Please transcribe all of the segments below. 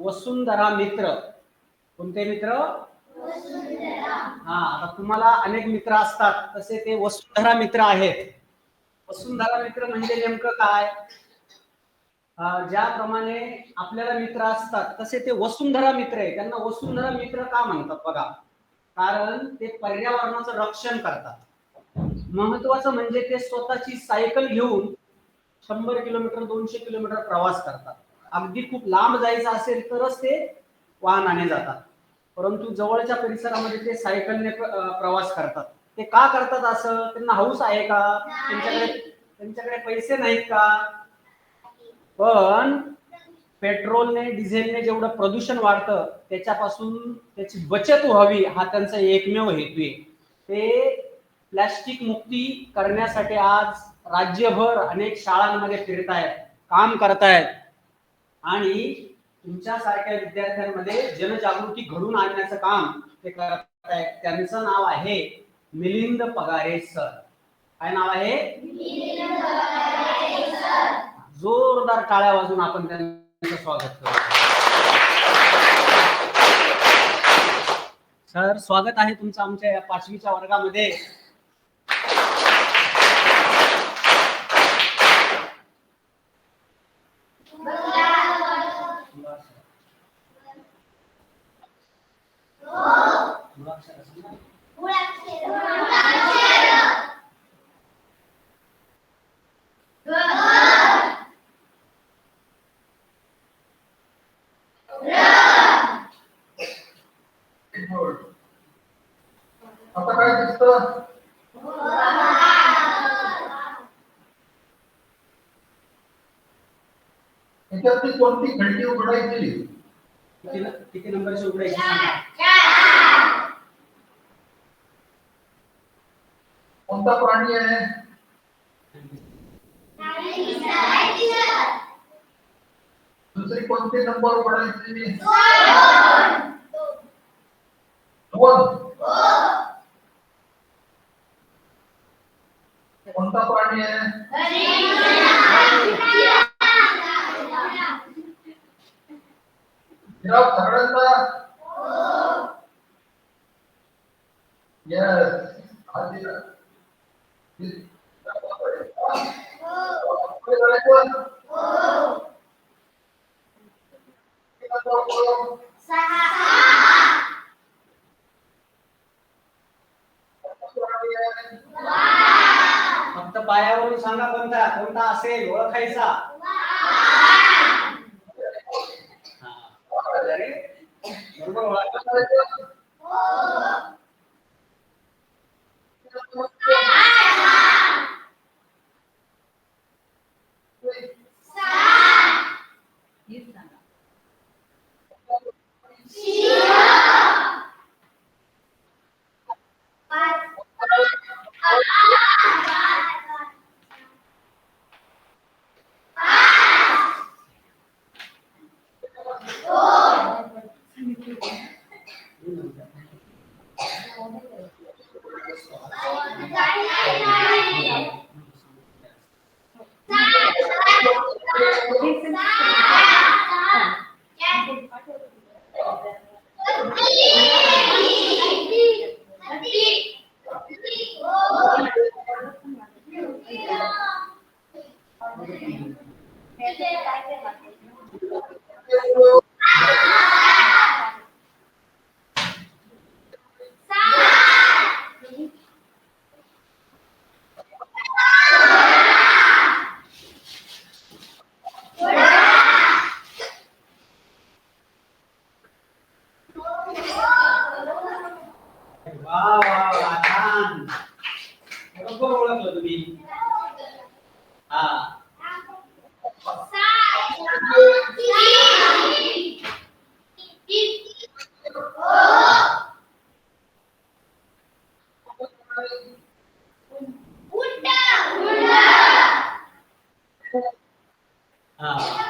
वसुंधरा मित्र. कोणते मित्र? हा आता तुम्हाला अनेक मित्र असतात तसे ते वसुंधरा मित्र आहेत. वसुंधरा मित्र म्हणजे नेमकं काय? ज्याप्रमाणे आपल्याला मित्र असतात तसे ते वसुंधरा मित्र आहे त्यांना वसुंधरा मित्र का म्हणतात बघा? कारण ते पर्यावरणाचं रक्षण करतात. महत्वाचं म्हणजे ते स्वतःची सायकल घेऊन शंभर किलोमीटर दोनशे किलोमीटर प्रवास करतात. अगदी खूप लांब जायचं असेल तरच ते वाहनाने जातात. परंतु जवळच्या परिसरामध्ये ते सायकलने प्रवास करतात. ते का करतात असं? त्यांना हौस आहे का? त्यांच्याकडे त्यांच्याकडे पैसे नाहीत का? पण पेट्रोलने डिझेलने जेवढं प्रदूषण वाढतं त्याच्यापासून त्याची बचत व्हावी हा त्यांचा एकमेव हेतू आहे. ते प्लॅस्टिक मुक्ती करण्यासाठी आज राज्यभर अनेक शाळांमध्ये फिरतायत काम करतायत. आणि तुमच्यासारख्या विद्यार्थ्यांमध्ये जनजागृती घडून आणण्याचं काम ते करत आहेत. त्यांचं नाव आहे मिलिंद पगारे सर. काय नाव आहे? जोरदार टाळ्या वाजून आपण त्यांचं स्वागत करू सर स्वागत आहे तुमचं आमच्या या पाचवीच्या वर्गामध्ये. याच्यातली कोणती खंडी उघडायची किती किती नंबरची उघडायची सांगा. कोणता प्राणी आहे दुसरी कोणती नंबर उघडायची दोन कोणता प्राणी आहे जिराफ सगळ्यांचा येस हा जिराफ. पुढे जायचं? फक्त पायावरून सांगा कोणता कोणता असेल ओळखायचा Vamos a la. rồi bởi vì à Uh.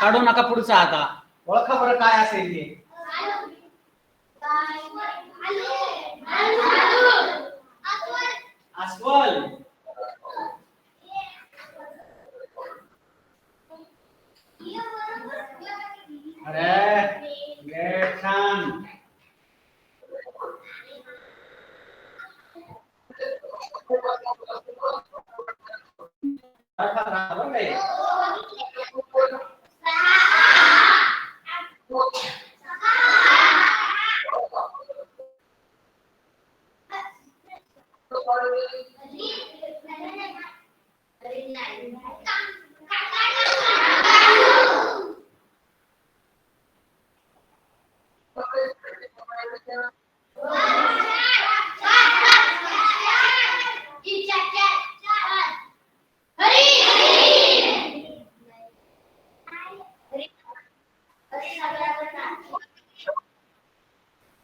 काढू नका पुढचा आता. ओळखा बरं काय असेल ते. अस्वल. अरे छान. ओळखा बरं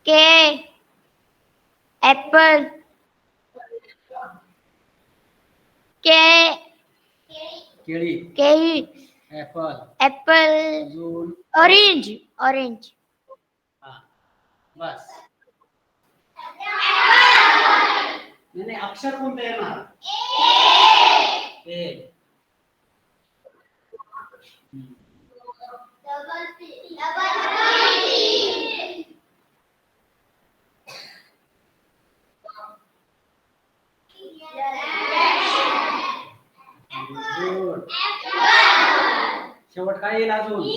के ऍपल के केळी केळी ऍपल ऍपल अजून ऑरेंज ऑरेंज हा बस नाही नाही अक्षर कोणतं येणार ए शेवट काय येईल अजून?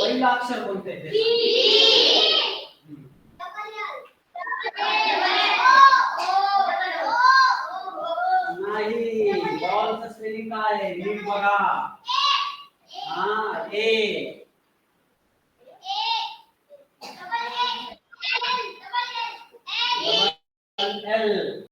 पहिलं अक्षर कोणतं. नाही बॉलचं स्पेलिंग काय नीट बघा. हा ए. एल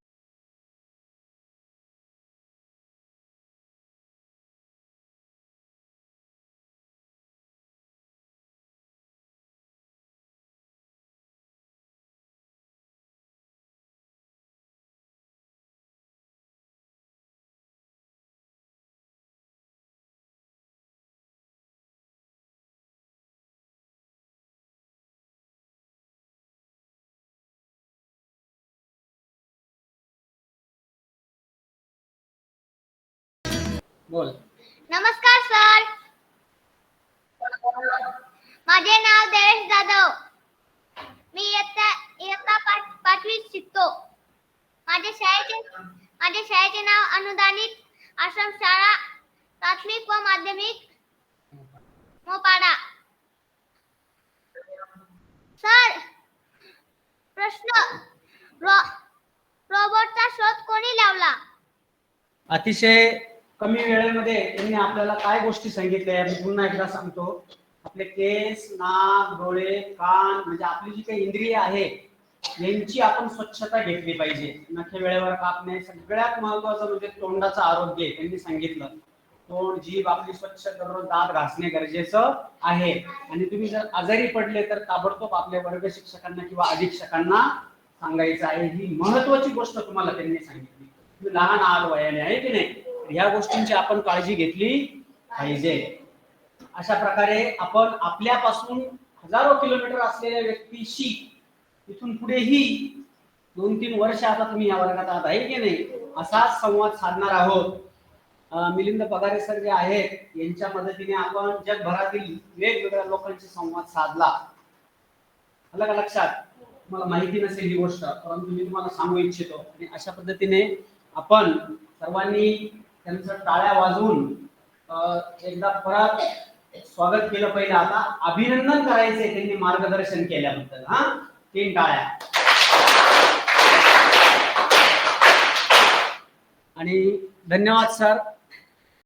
बोल. नमस्कार सर. माझे नाव देवेश जाधव. मी इयत्ता इयत्ता पाच पाचवीत शिकतो. माझ्या शाळेचे माझ्या शाळेचे नाव अनुदानित आश्रम शाळा प्राथमिक व माध्यमिक मोपाडा. सर प्रश्न. रो रोबोटचा शोध कोणी लावला? अतिशय कमी वेळेमध्ये त्यांनी आपल्याला काय गोष्टी सांगितल्या मी पुन्हा एकदा सांगतो. आपले केस नाक डोळे कान म्हणजे आपली जी काही इंद्रिय आहे यांची आपण स्वच्छता घेतली पाहिजे. नखे वेळेवर कापणे सगळ्यात महत्वाचं म्हणजे तोंडाचं आरोग्य त्यांनी सांगितलं. तोंड जीभ आपली स्वच्छ दररोज दात घासणे गरजेचं आहे. आणि तुम्ही जर आजारी पडले तर ताबडतोब आपल्या वर्ग शिक्षकांना किंवा अधीक्षकांना सांगायचं आहे. ही महत्वाची गोष्ट तुम्हाला त्यांनी सांगितली. तुम्ही लहान आहात वयाने आहे की नाही? ह्या गोष्टींची आपण काळजी घेतली पाहिजे. अशा प्रकारे आपण आपल्यापासून हजारो किलोमीटर असलेल्या व्यक्तीशी इथून पुढेही दोन तीन वर्ष आता तुम्ही या वर्गात आहात आहे की नाही? असाच संवाद साधणार आहोत. मिलिंद पगारे सर जे आहेत यांच्या मदतीने आपण जगभरातील वेगवेगळ्या लोकांशी संवाद साधला. आलं का लक्षात? तुम्हाला माहिती नसेल ही गोष्ट परंतु मी तुम्हाला सांगू इच्छितो. आणि अशा पद्धतीने आपण सर्वांनी त्यांचं टाळ्या वाजवून एकदा परत स्वागत केलं पहिलं. आता अभिनंदन करायचंय त्यांनी मार्गदर्शन केल्याबद्दल हा? तीन टाळ्या. आणि धन्यवाद सर.